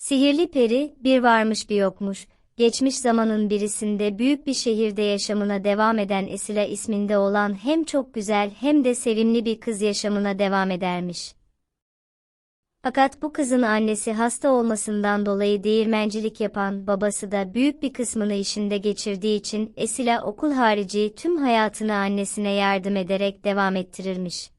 Sihirli peri, bir varmış bir yokmuş. Geçmiş zamanın birisinde büyük bir şehirde yaşamına devam eden Esila isminde olan hem çok güzel hem de sevimli bir kız yaşamına devam edermiş. Fakat bu kızın annesi hasta olmasından dolayı değirmencilik yapan babası da büyük bir kısmını işinde geçirdiği için Esila okul harici tüm hayatını annesine yardım ederek devam ettirirmiş.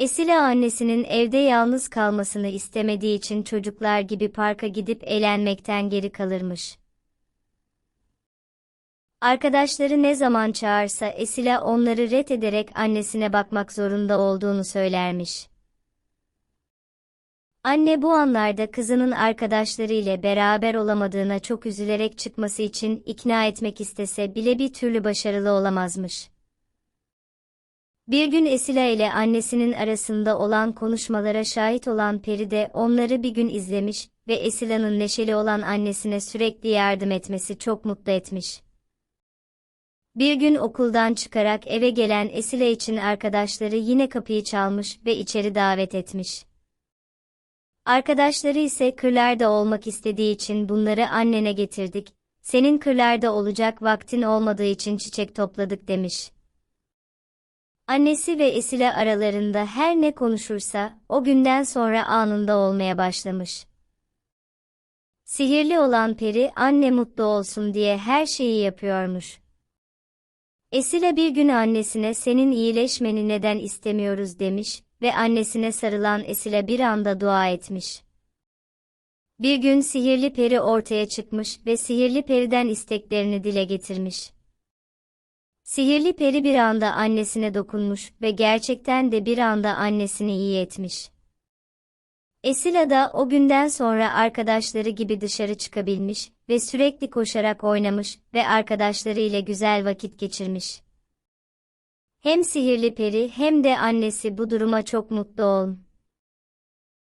Esila annesinin evde yalnız kalmasını istemediği için çocuklar gibi parka gidip eğlenmekten geri kalırmış. Arkadaşları ne zaman çağırsa Esila onları ret ederek annesine bakmak zorunda olduğunu söylermiş. Anne bu anlarda kızının arkadaşları ile beraber olamadığına çok üzülerek çıkması için ikna etmek istese bile bir türlü başarılı olamazmış. Bir gün Esila ile annesinin arasında olan konuşmalara şahit olan Peri de onları bir gün izlemiş ve Esila'nın neşeli olan annesine sürekli yardım etmesi çok mutlu etmiş. Bir gün okuldan çıkarak eve gelen Esila için arkadaşları yine kapıyı çalmış ve içeri davet etmiş. Arkadaşları ise kırlarda olmak istediği için bunları annene getirdik, senin kırlarda olacak vaktin olmadığı için çiçek topladık demiş. Annesi ve Esile aralarında her ne konuşursa, o günden sonra anında olmaya başlamış. Sihirli olan peri, anne mutlu olsun diye her şeyi yapıyormuş. Esile bir gün annesine senin iyileşmeni neden istemiyoruz demiş ve annesine sarılan Esile bir anda dua etmiş. Bir gün sihirli peri ortaya çıkmış ve sihirli periden isteklerini dile getirmiş. Sihirli peri bir anda annesine dokunmuş ve gerçekten de bir anda annesini iyi etmiş. Esila da o günden sonra arkadaşları gibi dışarı çıkabilmiş ve sürekli koşarak oynamış ve arkadaşları ile güzel vakit geçirmiş. Hem sihirli peri hem de annesi bu duruma çok mutlu olmuş.